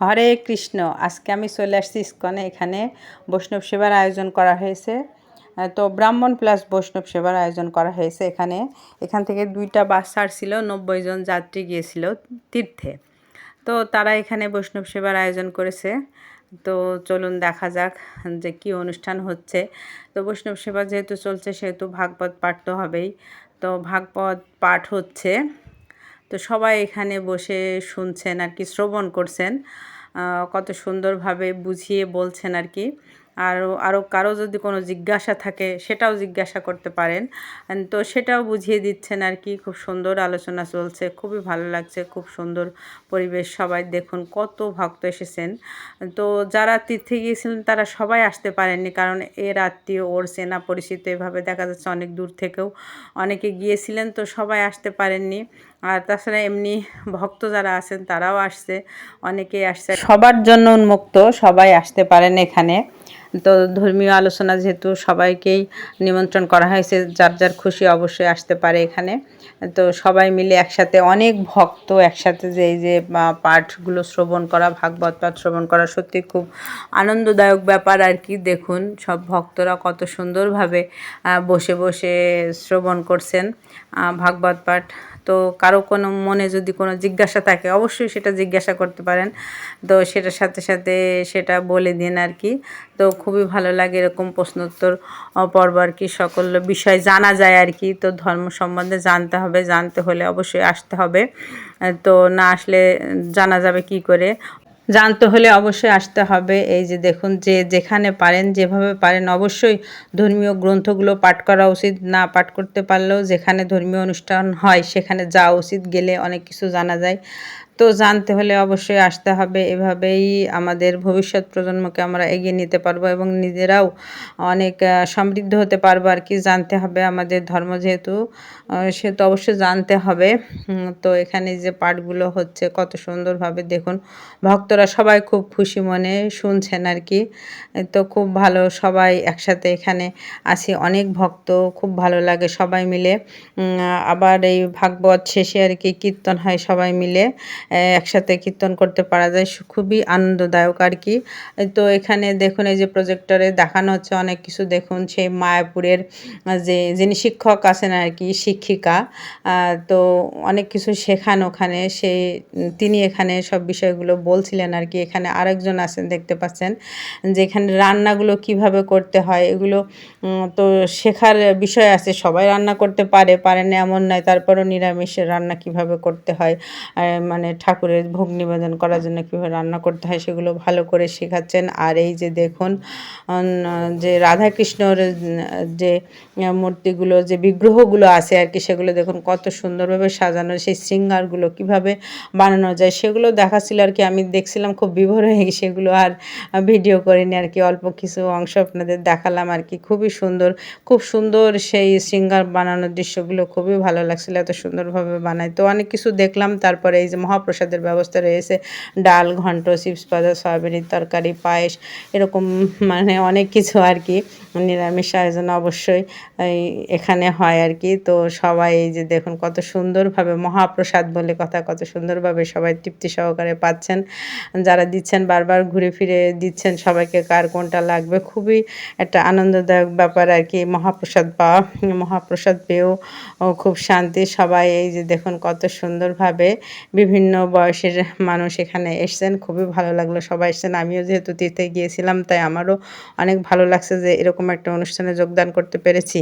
হরে কৃষ্ণ, আজকে আমি চলে আসছি ইস্কনে। এখানে বৈষ্ণব সেবার আয়োজন করা হয়েছে। তো ব্রাহ্মণ প্লাস বৈষ্ণব সেবার আয়োজন করা হয়েছে এখানে। এখান থেকে দুইটা বাস ছাড়ছিল, নব্বই জন যাত্রী গিয়েছিল তীর্থে। তো তারা এখানে বৈষ্ণব সেবার আয়োজন করেছে। তো চলুন দেখা যাক যে কি অনুষ্ঠান হচ্ছে। তো বৈষ্ণব সেবা যেহেতু চলছে, সেহেতু ভাগবত পাঠ তো হবেই। তো ভাগবত পাঠ হচ্ছে। তো সবাই এখানে বসে শুনছেন আর কি, শ্রবণ করছেন। কত সুন্দরভাবে বুঝিয়ে বলছেন আর কি। আরও আরও কারও যদি কোনো জিজ্ঞাসা থাকে, সেটাও জিজ্ঞাসা করতে পারেন। তো সেটাও বুঝিয়ে দিচ্ছেন আর কি, খুব সুন্দর আলোচনা চলছে, খুবই ভালো লাগছে, খুব সুন্দর পরিবেশ, সবাই দেখুন, কত ভক্ত এসেছেন। তো যারা তীর্থে গিয়েছিলেন, তারা সবাই আসতে পারেননি, কারণ এর আত্মীয়, ওর চেনা পরিচিত, এভাবে দেখা যাচ্ছে অনেক দূর থেকেও অনেকে গিয়েছিলেন, তো সবাই আসতে পারেননি। আর তাছাড়া এমনি ভক্ত যারা আছেন, তারাও আসছে, অনেকেই আসছে। সবার জন্য উন্মুক্ত, সবাই আসতে পারেন এখানে। তো ধর্মীয় আলোচনা যেহেতু সবাইকেই নিমন্ত্রণ করা হয়েছে, যার যার খুশি অবশ্যই আসতে পারে এখানে। তো সবাই মিলে একসাথে অনেক ভক্ত একসাথে যে এই যে পাঠগুলো শ্রবণ করা, ভাগবত পাঠ শ্রবণ করা সত্যি খুব আনন্দদায়ক ব্যাপার আর কি। দেখুন, সব ভক্তরা কত সুন্দরভাবে বসে বসে শ্রবণ করছেন ভাগবত পাঠ। তো কারও কোনো মনে যদি কোনো জিজ্ঞাসা থাকে, অবশ্যই সেটা জিজ্ঞাসা করতে পারেন। তো সেটার সাথে সাথে সেটা বলে দিন আর কি। তো খুবই ভালো লাগে এরকম প্রশ্নোত্তর পর্ব আর কি। সকল বিষয় জানা যায় আর কি। তো ধর্ম সম্বন্ধে জানতে হবে, জানতে হলে অবশ্যই আসতে হবে। তো না আসলে জানা যাবে কি করে। জানতে হলে অবশ্যই আসতে হবে। এই যে দেখুন, যে যেখানে পারেন, যেভাবে পারেন, অবশ্যই ধর্মীয় গ্রন্থগুলো পাঠ করা উচিত। না পাঠ করতে পারলেও যেখানে ধর্মীয় অনুষ্ঠান হয়, সেখানে যাওয়া উচিত। গেলে অনেক কিছু জানা যায়। তো জানতে হলে অবশ্যই আসতে হবে। এভাবেই আমাদের ভবিষ্যৎ প্রজন্মকে আমরা এগিয়ে নিতে পারব এবং নিজেরাও অনেক সমৃদ্ধ হতে পারব আর কি। জানতে হবে আমাদের ধর্ম যেহেতু আহ, সেহেতু অবশ্যই জানতে হবে। তো এখানে যে পাঠগুলো হচ্ছে কত সুন্দরভাবে দেখুন। ভক্তরা সবাই খুব খুশি মনে শুনছেন আর কি। তো খুব ভালো সবাই একসাথে এখানে আছি। অনেক ভক্ত খুব ভালো লাগে সবাই মিলে। আবার এই ভাগবত শেষে আর কি কীর্তন হয় সবাই মিলে। একসাথে কীর্তন করতে পারা যায় খুবই আনন্দদায়ক আর কি। তো এখানে দেখুন, এই যে প্রজেক্টরে দেখানো হচ্ছে অনেক কিছু। দেখুন, সেই মায়াপুরের যে, যিনি শিক্ষক আছেন আর কি, শিক্ষিকা তো অনেক কিছু শেখান ওখানে। সেই তিনি এখানে সব বিষয়গুলো বলছিলেন আর কি। এখানে আরেকজন আছেন, দেখতে পাচ্ছেন, যে এখানে রান্নাগুলো কীভাবে করতে হয়, এগুলো তো শেখার বিষয় আছে। সবাই রান্না করতে পারে পারে না এমন নয়। তারপরও নিরামিষের রান্না কীভাবে করতে হয় মানে ঠাকুরের ভোগ নিবেদন করার জন্য কীভাবে রান্না করতে হয় সেগুলো ভালো করে শেখাচ্ছেন। আর এই যে দেখুন যে রাধাকৃষ্ণর যে মূর্তিগুলো, যে বিগ্রহগুলো আছে আর কি, সেগুলো দেখুন কত সুন্দরভাবে সাজানো, সেই শৃঙ্গারগুলো কীভাবে বানানো যায় সেগুলো দেখাচ্ছিল আর কি। আমি দেখছিলাম খুব বিভোর হয়ে সেগুলো আর ভিডিও করিনি আর কি, অল্প কিছু অংশ আপনাদের দেখালাম আর কি। খুবই সুন্দর, খুব সুন্দর সেই শৃঙ্গার বানানোর দৃশ্যগুলো, খুবই ভালো লাগছিল এত সুন্দরভাবে বানায়। তো অনেক কিছু দেখলাম, তারপরে এই যে মহাপ্রসাদের ব্যবস্থা রয়েছে। ডাল, ঘন্ট, চিপস ভাজা সয়াবিনের তরকারি, পায়েস, এরকম মানে অনেক কিছু আর কি নিরামিষ আয়োজন অবশ্যই এখানে হয় আর কি। তো সবাই এই যে দেখুন কত সুন্দরভাবে মহাপ্রসাদ বলে কথা, কত সুন্দরভাবে সবাই তৃপ্তি সহকারে পাচ্ছেন। যারা দিচ্ছেন বারবার ঘুরে ফিরে দিচ্ছেন সবাইকে কার কোনটা লাগবে? খুবই একটা আনন্দদায়ক ব্যাপার আর কি, মহাপ্রসাদ পাওয়া, মহাপ্রসাদ পেয়েও খুব শান্তি। সবাই এই যে দেখুন কত সুন্দরভাবে বিভিন্ন বয়সের মানুষ এখানে এসছেন, খুবই ভালো লাগল সবাই এসছেন। আমিও যেহেতু তীর্থে গিয়েছিলাম, তাই আমারও অনেক ভালো লাগছে যে এরকম একটা অনুষ্ঠানে যোগদান করতে পেরেছি।